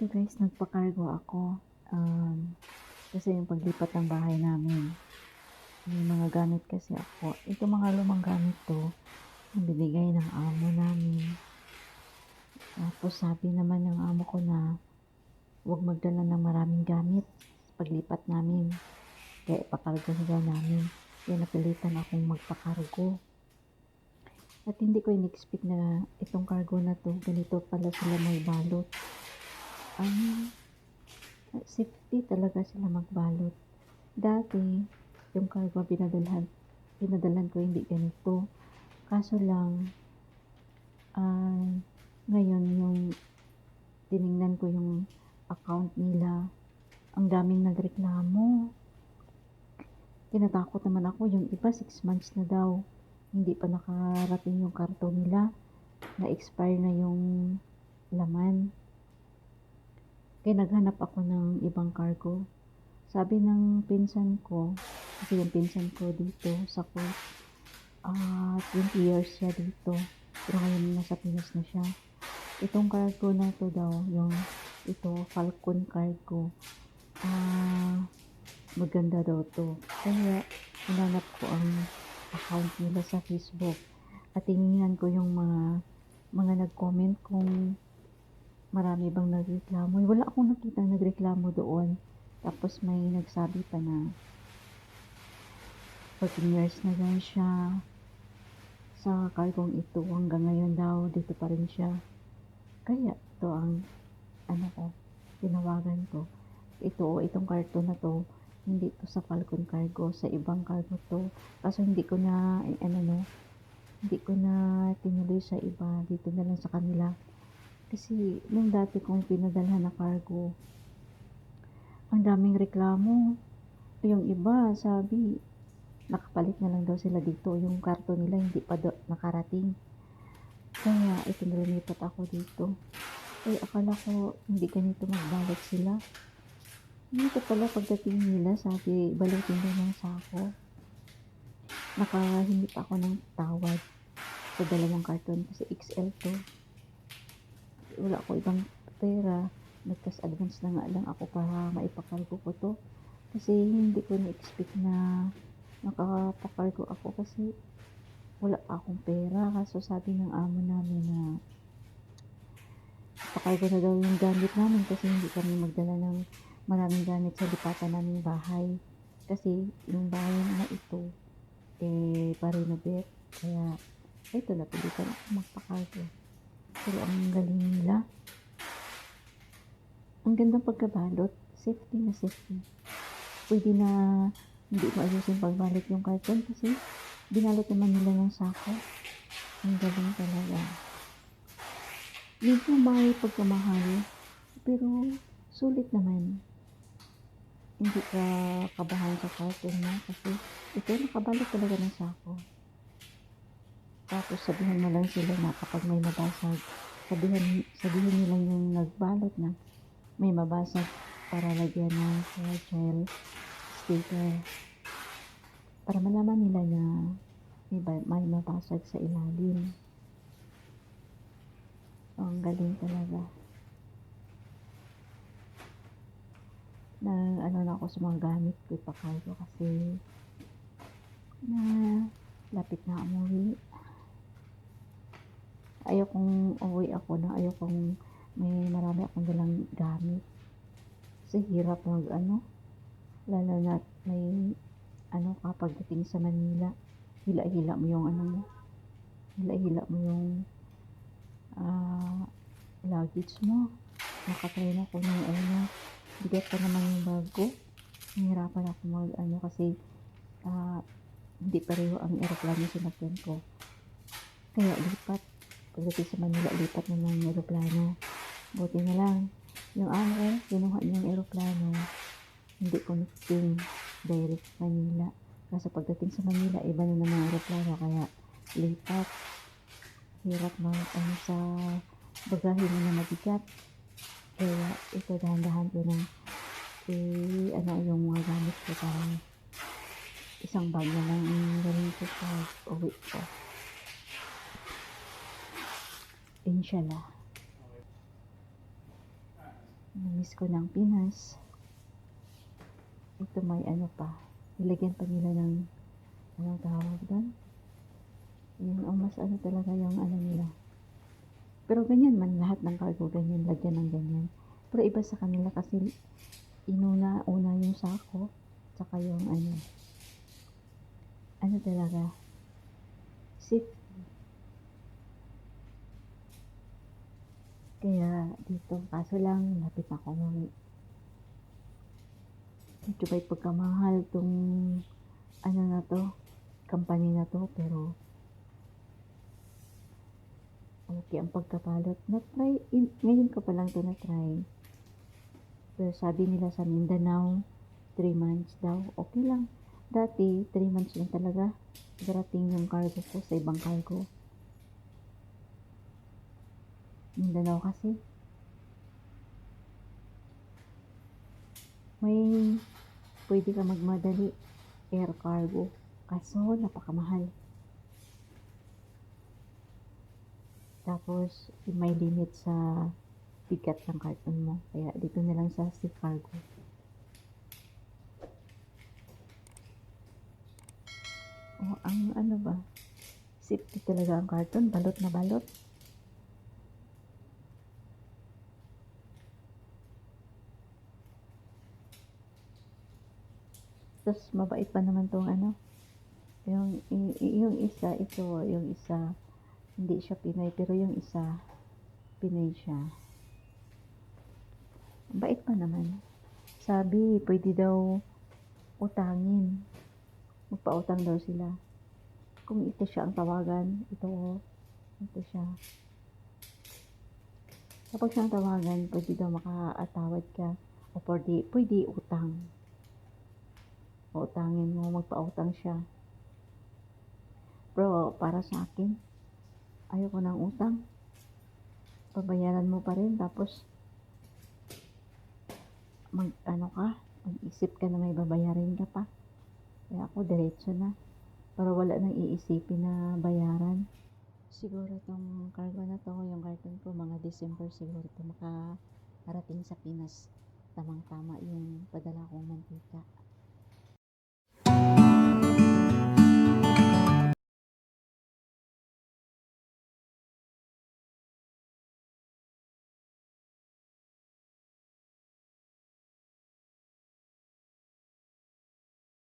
Ito guys, nagpa-cargo ako. Um, kasi yung paglipat ng bahay namin. May mga gamit kasi ako. Ito mga lumang gamit to. Ang binigay ng amo namin. Tapos sabi naman ng amo ko na huwag magdala ng maraming gamit paglipat namin. Kaya ipakargo na namin. Kaya napilitan akong magpakargo. At hindi ko in-expect na itong cargo na to, ganito pala sila may balot. Ang safety talaga sila magbalot. Dati, yung cargo pinadalhan, pinadalan ko hindi ganito. Kaso lang, ah, ngayon yung tiningnan ko yung account nila, ang daming nagreklamo. Kinatakot naman ako, yung iba 6 months na daw. Hindi pa nakarating yung karton nila. Na-expire na yung laman. Kaya naghanap ako ng ibang cargo. Sabi ng pinsan ko, kasi yung pinsan ko dito sa court, ah 20 years siya dito. Pero ngayon nasa Pinas na siya. Itong cargo na to daw, yung ito, Falcon cargo. Ah, maganda daw to. Kaya, hinanap ko ang account nila sa Facebook. At tinignan ko yung mga mga nag-comment kung marami bang nagreklamo. Wala akong nakita nagreklamo doon. Tapos may nagsabi pa na 14 years na daw siya sa kargong ito hanggang ngayon daw dito pa rin siya. Kaya ito ang ano ko, tinawagan ko. Ito, itong karton na to, hindi to sa Falcon Cargo, sa ibang cargo to. Kaso hindi ko na, eh, ano no, hindi ko na tinuloy sa iba, dito na lang sa kanila. Kasi nung dati kong pinadalhan na cargo, ang daming reklamo. Yung iba, sabi, nakapalit na lang daw sila dito. Yung karton nila hindi pa do- nakarating. Kaya ito nalilipat ako dito. Ay, akala ko hindi ganito magbalot sila. Dito pala pagdating nila, sabi, balutin daw ng sako. Nakahingi pa ako ng tawad sa dalawang karton kasi XL to. Wala ako ibang pera. Nagkas advance na nga lang ako para maipakargo ko to. Kasi hindi ko na-expect na nakapakargo ako kasi wala akong pera. Kaso sabi ng amo namin na pakargo na daw yung gamit namin kasi hindi kami magdala ng maraming gamit sa lipatan naming bahay. Kasi yung bahay na ito, eh, pa-renovate. Kaya, ito, napilitan ako magpakargo. Pero ang galing nila. Ang gandang pagkabalot. Safety na safety. Pwede na hindi mo ayusin pagbalot yung karton kasi binalot naman nila ng sako. Ang galing talaga. Medyo mahal pagkamahal. Pero sulit naman. Hindi ka kabahan sa karton mo kasi ito nakabalot talaga ng sako. Tapos sabihin mo lang sila na kapag may mabasag, sabihin, sabihin nila yung nagbalot na may mabasag para lagyan ng fragile sticker. Para malaman nila na may, may mabasag sa ilalim. So, ang galing talaga. Na ano na ako sa mga gamit ko ipakargo kasi na lapit na umuwi. Ayaw kong uwi ako na ayaw kong may marami akong dalang gamit. Kasi hirap mag ano, lalo na may ano kapag dating sa Manila, hila-hila mo yung ano mo, hila-hila mo yung ah luggage mo. Nakatry na ko ng ano, bigat pa naman yung bag ko. Nahirapan ako mag ano kasi ah, hindi pareho ang aeroplano sinakyan ko. Kaya lipat. Pagdating sa Manila, lipat na ng aeroplano. Buti na lang. Yung amo ko, kinuha niya yung aeroplano. Hindi connecting direct Manila. Kasi pagdating sa Manila, iba na naman aeroplano. Kaya lipat. Hirap mag ano sa bagahe mo na mabigat. Kaya ito dahan-dahan ko na eh, ano yung mga gamit ko parang isang bag na lang ang galing ko sa uwi ko. Inshallah. Namiss ko ng Pinas. Ito may ano pa. Nilagyan pa nila ng anong tawag doon? Yung ang mas ano talaga yung ano nila. Pero ganyan man lahat ng cargo ganyan lagyan ng ganyan. Pero iba sa kanila kasi inuna una yung sako tsaka yung ano ano talaga safety. Kaya dito kaso lang lapit ako umuwi. Medyo may pagkamahal tong ano na to company na to pero okay ang pagkapalot. Na-try in, ngayon ko pa lang to na-try. Pero sabi nila sa Mindanao 3 months daw. Okay lang. Dati 3 months lang talaga. Darating yung cargo ko sa ibang cargo Mindanao kasi. May pwede ka magmadali. Air cargo. Kaso napakamahal. Tapos may limit sa bigat ng karton mo. Kaya dito na lang sa sea cargo. Oh ang ano ba? Safety talaga ang karton balot na balot tapos mabait pa naman tong ano. Yung yung isa ito yung isa hindi siya Pinoy pero yung isa Pinoy siya. Bait pa naman. Sabi pwede daw utangin. Magpautang daw sila. Kung ito siya ang tawagan ito ito siya. Kapag siya ang tawagan pwede daw makaatawad ka o pwede, pwede utang utangin mo magpautang siya. Pero para sa akin ayoko ng utang. Pabayaran mo pa rin tapos mag ano ka mag-isip ka na may babayarin ka pa. Kaya ako diretso na. Para wala nang iisipin na bayaran. Siguro tong cargo na to yung carton ko mga December siguro to makarating sa Pinas. Tamang tama yung padala kong mantika